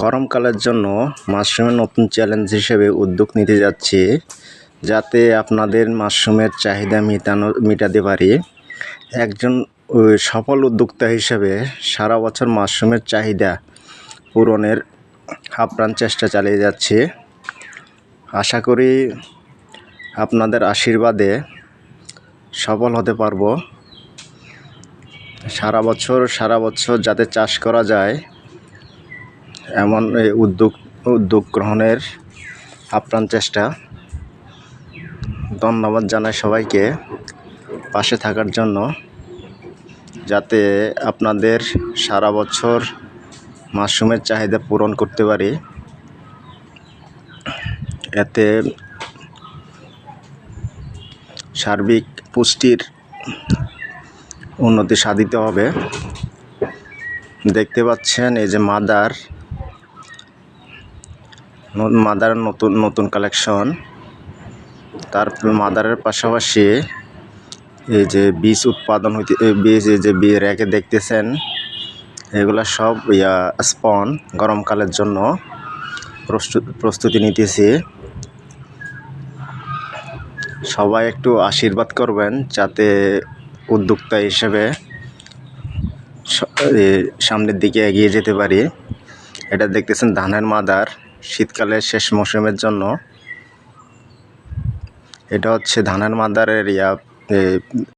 গরমকালের জন্য মাশরুমের নতুন চ্যালেঞ্জ হিসেবে উদ্যোগ নিতে যাচ্ছি, যাতে আপনাদের মাশরুমের চাহিদা মেটানো, মেটাতে পারি। একজন সফল উদ্যোক্তা হিসেবে সারা বছর মাশরুমের চাহিদা পূরণের আপ্রাণ চেষ্টা চালিয়ে যাচ্ছি। আশা করি আপনাদের আশীর্বাদে সফল হতে পারব। সারা বছর সারা বছর যাতে চাষ করা যায় এমন এই উদ্যোগ উদ্যোগ গ্রহণের আপ্রাণ চেষ্টা। ধন্যবাদ জানাই সবাইকে পাশে থাকার জন্য, যাতে আপনাদের সারা বছর মাশরুমের চাহিদা পূরণ করতে পারি। এতে সার্বিক পুষ্টির উন্নতি সাধিত হবে। দেখতে পাচ্ছেন এই যে মাদার মাদার নতুন নতুন কালেকশন তারপর মাদারের পাশাপাশি এই যে বীজ উৎপাদন হইতে বীজ, এই যে র্যাকে দেখতেছেন, এগুলা সব ইয়া স্পন গরমকালের জন্য প্রস্তুতি নিতেছি। সবাই একটু আশীর্বাদ করবেন যাতে উদ্যোক্তা হিসেবে সামনের দিকে এগিয়ে যেতে পারি। এটা দেখতেছেন ধানের মাদার। শীতকালের শেষ মৌসুমের জন্য। এটা হচ্ছে ধানের মাদারের ইয়া এ,